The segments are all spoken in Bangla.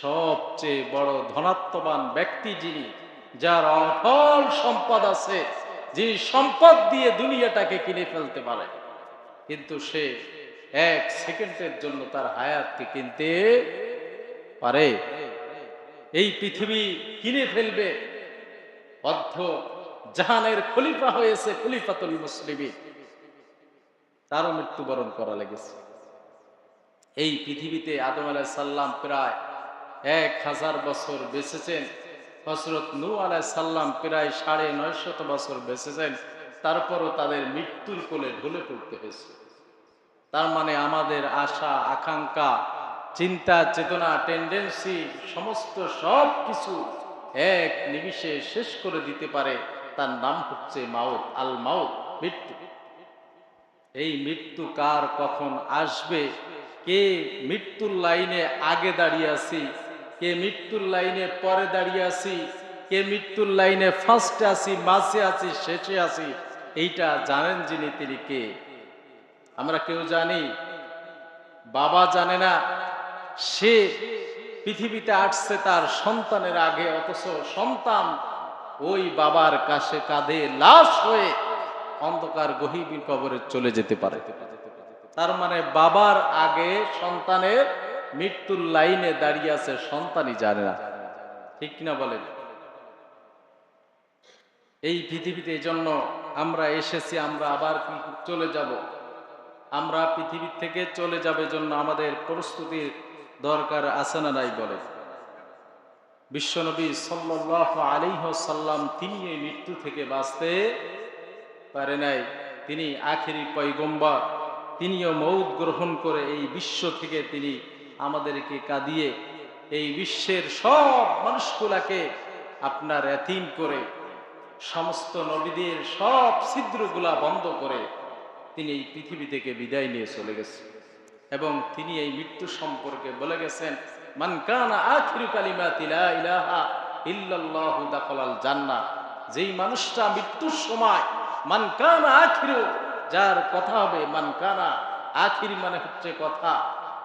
সবচেয়ে বড় ধনাত্মবান ব্যক্তি যিনি, যার অঢল সম্পদ আছে, যিনি সম্পদ দিয়ে দুনিয়াটাকে কিনে ফেলতে পারে। কিন্তু সে এক সেকেন্ডের জন্য তার হায়াতকে কিনতে পারে। এই পৃথিবী কিনে ফেলবে। অর্ধ জাহানের খলিফা হয়েছে খলিফাতুল মুসলিমী তারও মৃত্যুবরণ করা লেগেছে। এই পৃথিবীতে আদম আলাহ সাল্লাম প্রায় এক হাজার বছর বেঁচেছেন। হজরত নু আলাহ সাল্লাম প্রায় সাড়ে নয়শত বছর বেঁচেছেন। তারপরও তাদের মৃত্যুর কোলে ঢলে পড়তে হয়েছে। তার মানে আমাদের আশা, আকাঙ্ক্ষা, চিন্তা, চেতনা টেন্ডেন্সি সমস্ত সব কিছু এক নিমিষে শেষ করে দিতে পারে। তার নাম হচ্ছে মাউত, আল মাউত, মৃত্যু। এই মৃত্যু কার, কখন আসবে, কে মৃত্যুর লাইনে আগে দাঁড়িয়ে আছি কে মৃত্যুর লাইনে পরে দাঁড়িয়ে আছি, কে মৃত্যুর লাইনে ফার্স্টে আছি, মাঝে আছি, শেষে আছি, এইটা জানেন যিনি তিনি কে? আমরা কেউ জানি, বাবা জানে না, সে পৃথিবীতে আসছে তার সন্তানের আগে, অথচ সন্তান ওই বাবার কাছে কাঁধে লাশ হয়ে অন্ধকার গহিবীর কবরে চলে যেতে পারে। তার মানে বাবার আগে সন্তানের মৃত্যুর লাইনে দাঁড়িয়ে আছে, সন্তানই জানে না। ঠিক কিনা বলেন? এই পৃথিবীতে এই জন্য আমরা এসেছি, আমরা আবার চলে যাব। আমরা পৃথিবী থেকে চলে যাবে জন্য আমাদের প্রস্তুতির দরকার আছে না নাই বলে বিশ্বনবী সাল্লাহ আলিহ সাল্লাম তিনি এই মৃত্যু থেকে বাঁচতে পারে নাই। তিনি আখেরি পৈগম্বর তিনিও মৌদ গ্রহণ করে এই বিশ্ব থেকে তিনি আমাদেরকে কাঁদিয়ে এই বিশ্বের সব মানুষগুলাকে আপনার এতিম করে, সমস্ত নবীদের সব ছিদ্রগুলা বন্ধ করে তিনি এই পৃথিবী থেকে বিদায় নিয়ে চলে গেছেন এবং তিনি এই মৃত্যু সম্পর্কে বলে গেছেন মানকানা জান্নাহ। যেই মানুষটা মৃত্যুর সময়, মান কানা আখিরু, যার কথা হবে, মান কানা আখির মানে হচ্ছে কথা।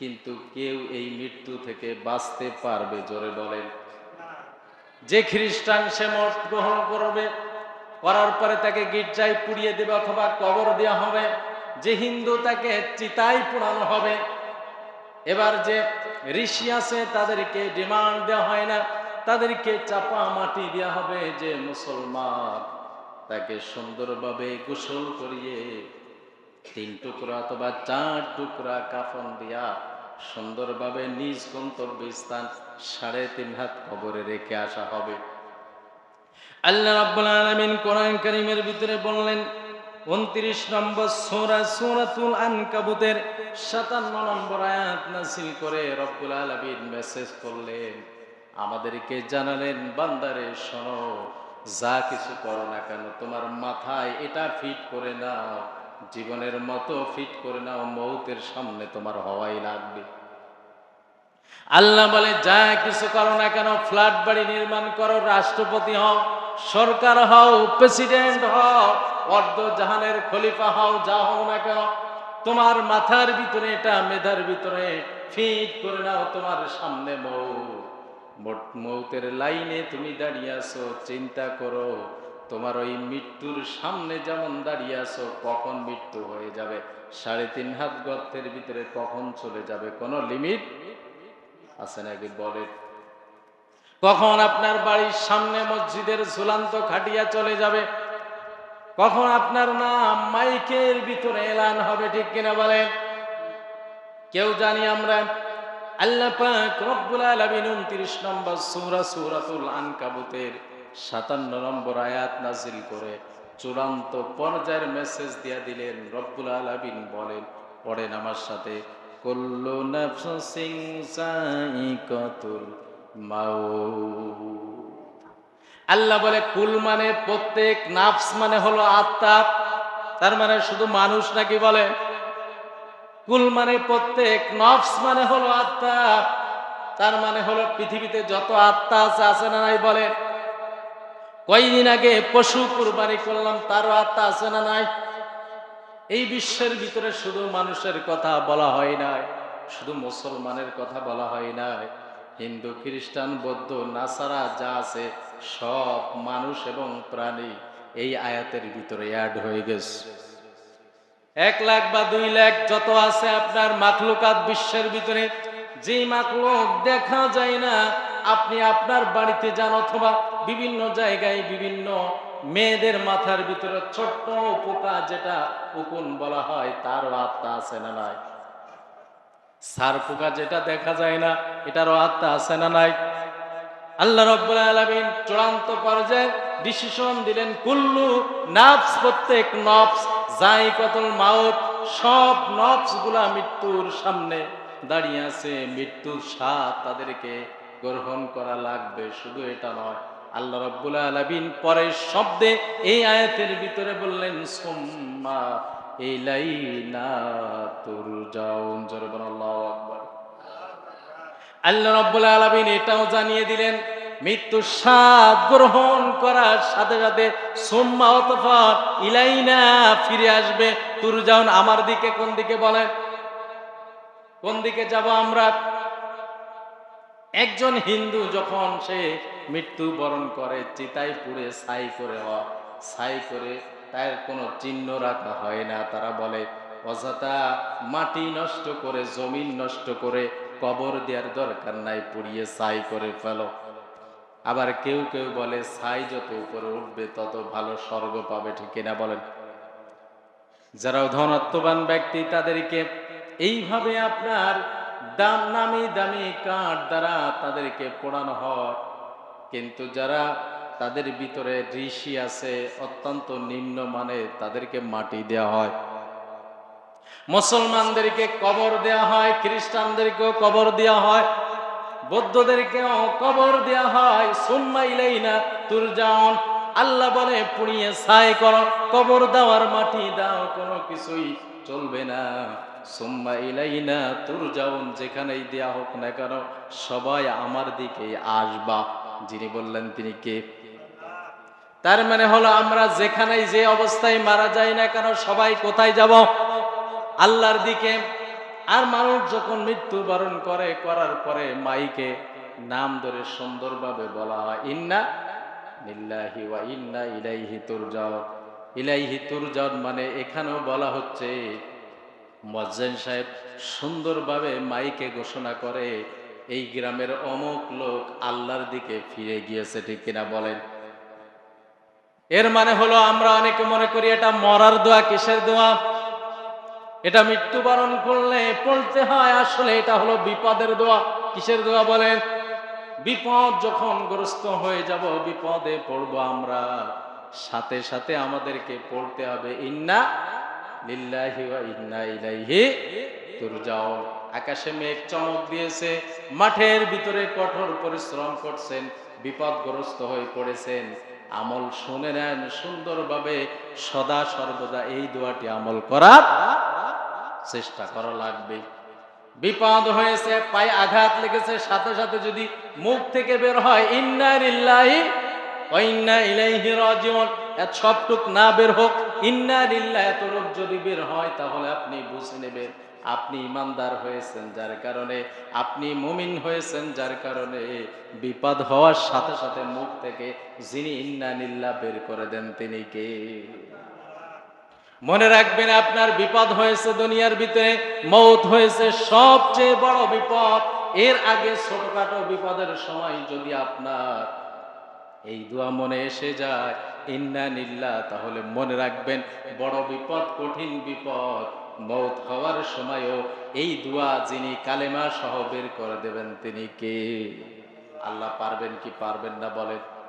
কিন্তু কেউ এই মৃত্যু থেকে বাঁচতে পারবে, জোরে বলেন। যে খ্রিস্টান সে মত গ্রহণ করবে, করার পরে তাকে গির্জায় পুড়িয়ে দেবে অথবা কবর দেওয়া হবে। যে হিন্দু তাকে চিতায় পোড়ানো হবে। এবার যে ঋষি আছে, তাদেরকে ডিমান্ড দেওয়া হয় না। তাদেরকে চাপা মাটি দেওয়া হবে যে মুসলমান তাকে সুন্দরভাবে গোসল করিয়ে তিন টুকরা অথবা চার টুকরা কাফন দিয়া সুন্দরভাবে নিজ গন্তব্য স্থান সাড়ে তিন হাত কবরে রেখে আসা হবে। আল্লাহ রাব্বুল আলামিন কোরআন কারীমের ভিতরে বললেন, উনত্রিশ নম্বর সূরা সূরাতুল আনকাবুতের 57 নম্বর আয়াত নাযিল করে রব্বুল আলামিন মেসেজ করলেন, আমাদেরকে জানালেন, বান্দারে শোনো, যা কিছু করো না কেন, তোমার মাথায় এটা ফিট করে নাও। জীবনের মতো ফিট করে নাও, মৌতের সামনে তোমার হওয়াই লাগবে। আল্লাহ বলে, যা কিছু করো না কেন, ফ্ল্যাট বাড়ি নির্মাণ করো, রাষ্ট্রপতি হও, সরকার হও, প্রেসিডেন্ট হও অর্ধ জাহানের খলিফা হও, যা হও না কেন, তোমার মাথার ভিতরে এটা, মেধার ভিতরে ফিট করে নাও, তোমার সামনে মৌ মৌতের লাইনে তুমি দাঁড়িয়ে আছো, চিন্তা করো তোমার ওই মৃত্যুর সামনে যেমন দাঁড়িয়ে আছো, কখন মৃত্যু হয়ে যাবে? সাড়ে তিন হাত গর্তের ভিতরে কখন চলে যাবে? কোনো লিমিট আছে নাকি? বলে কখন আপনার বাড়ির সামনে মসজিদের ঝুলান্ত খাটিয়া চলে যাবে? কখন আপনার নাম মাইকের ভিতরে এলান হবে, ঠিক কিনা বলেন? কেউ জানি আমরা আল্লাহ পাক রব্বুল আলামিন 29 নম্বর সূরা সূরাতুল আনকাবুতের 57 নম্বর আয়াত নাজিল করে চূড়ান্ত পর্যায়ের মেসেজ দিয়া দিলেন, রব্বুল আলামিন বলেন, পড়েন আমার সাথে আল্লাহ বলে, কুল মানে প্রত্যেক, নাফস মানে হলো আত্মা, তার মানে শুধু মানুষ নাকি বলে? কুল মানে প্রত্যেক, নফস মানে হলো আত্মা, তার মানে হলো পৃথিবীতে যত আত্মা আছে আছে না নাই বলে? কয়দিন আগে পশু কুরবানি করলাম, তারও আত্মা আছে না নাই? এই বিশ্বের ভিতরে শুধু মানুষের কথা বলা হয় নাই, শুধু মুসলমানের কথা বলা হয় নাই। হিন্দু, খ্রিস্টান, বৌদ্ধ, নাসারা যা আছে, সব মানুষ এবং প্রাণী এই আয়াতের ভিতরে অ্যাড হয়ে গেছে। এক লাখ বা দুই লাখ যত আছে আপনার মাখলুকাত বিশ্বের ভিতরে, যে মাখলুক দেখা যায় না, আপনি আপনার বাড়িতে যান অথবা বিভিন্ন জায়গায় বিভিন্ন মেয়েদের মাথার ভিতরে ছোট্ট পোকা যেটা উকুন বলা হয় তারও আত্মা আছে না নাই? সার পোকা যেটা দেখা যায় না, এটারও আত্মা আছে না নাই? আল্লাহ আলামিন চূড়ান্ত পর্যায়ে ডিসিশন দিলেন, কুল্লু নাফস, প্রত্যেক নফস যাই কতল মাউত, সব নফসগুলা মৃত্যুর সামনে দাঁড়িয়ে আছে। মৃত্যুর স্বাদ তাদেরকে গ্রহণ করা লাগবে, শুধু এটা নয়। আল্লাহ রব্বুল আলামিন পরের শব্দে এই আয়াতের ভিতরে বললেন, সোম্মা তুরজাউন। জোরে বলেন, আল্লাহু আকবার। আল্লাহ রব্বুল আলামিন এটাও জানিয়ে দিলেন মৃত্যুর স্বাদ গ্রহণ করার সাথে সাথে সোম্মা অতফার ইলাইনা ফিরে আসবে। তুর যাও আমার দিকে কোন দিকে বলেন? কোন দিকে যাব আমরা? একজন হিন্দু যখন সে মৃত্যু বরণ করে, চিতায় পুড়ে ছাই করে ছাই করে তার কোনো চিহ্ন রাখা হয় না। তারা বলে, অযথা মাটি নষ্ট করে, জমিন নষ্ট করে, কবর দেওয়ার দরকার নাই, পুড়িয়ে ছাই করে ফেলো। আবার কেউ কেউ বলে, ছাই যত উপরে উঠবে, তত ভালো স্বর্গ পাবে, ঠিক কিনা বলেন? যারা ধনত্ববান ব্যক্তি, তাদেরকে এইভাবে আপনার দাম নামি দামি কাঠ দ্বারা তাদেরকে পোড়ানো হয়। কিন্তু যারা তাদের ভিতরে ঋষি আছে, অত্যন্ত নিম্ন মানে তাদেরকে মাটি দেওয়া হয়। মুসলমানদেরকে কবর দেওয়া হয়, খ্রিস্টানদেরকেও কবর দেওয়া হয়, বৌদ্ধদেরকেও কবর দেওয়া হয়। সুম্মা ইলাইনা তুরজাউন, আল্লাহ বলে, পুড়িয়ে ছাই করো, কবর দেওয়ার মাটি দাও, কোনো কিছুই চলবে না। সুম্মা ইলাইনা তুরজাউন, যেখানেই দেয়া হোক না কেন, সবাই আমার দিকে আসবা। যিনি বললেন, তিনি কে? তার মানে হলো, আমরা যেখানেই যে অবস্থায় মারা যাই না কেন, সবাই কোথায় যাব? আল্লাহর দিকে। আর মানুষ যখন মৃত্যুবরণ করে, করার পরে মাইকে নাম ধরে সুন্দরভাবে বলা হয়, ইন্না নিল্লাহি ওয়া ইন্না ইলাইহি তুরজাউন। ইলাইহি তুরজাউন মানে এখানেও বলা হচ্ছে মজ্জেন সাহেব সুন্দরভাবে মাইকে ঘোষণা করে, এই গ্রামের অমুক লোক আল্লাহর দিকে ফিরে গিয়েছে, ঠিক কিনা বলেন? এর মানে হলো আমরা অনেকে মনে করি এটা মরার দোয়া, কিসের দোয়া? এটা মৃত্যুবরণ করলে পড়তে হয় আসলে এটা হলো বিপদের দোয়া, কিসের দোয়া বলেন? বিপদ যখন গ্রস্ত হয়ে যাব, বিপদে পড়ব আমরা। সাথে সাথে আমাদেরকে পড়তে হবে, ইন্না আকাশে মেঘ চমক দিয়েছে, মাঠের ভিতরে কঠোর পরিশ্রম করছেন, বিপদগ্রস্ত হয়ে পড়েছেন। আমল শুনে নেন, সুন্দরভাবে সদা সর্বদা এই দোয়াটি আমল করার চেষ্টা করা লাগবে। বিপদ হয়েছে, পায়ে আঘাত লেগেছে, সাথে সাথে যদি মুখ থেকে বের হয়, ইন্না ইন্না এত সবটুক না বের হোক যদি বের হয়, তাহলে আপনি বুঝে নেবেন, আপনি ইমানদার হয়েছেন যার কারণে, আপনি মুমিন হয়েছেন যার কারণে, বিপদ হওয়ার সাথে সাথে মুখ থেকে যিনি বের করে দেন, তিনি কে? মনে রাখবেন, আপনার বিপদ হয়েছে দুনিয়ার ভিতরে, মৌত হয়েছে সবচেয়ে বড় বিপদ। এর আগে ছোটখাটো বিপদের সময় যদি আপনার এই দোয়া মনে এসে যায়। ইন্না নিল্লা তাহলে মনে রাখবেন, বড় বিপদ, কঠিন বিপদ, মৌত হওয়ার সময়ও এই দোয়া যিনি কালেমা সহ বের করে দেবেন তিনি কে? আল্লাহ পারবেন কি পারবেন না বলেন।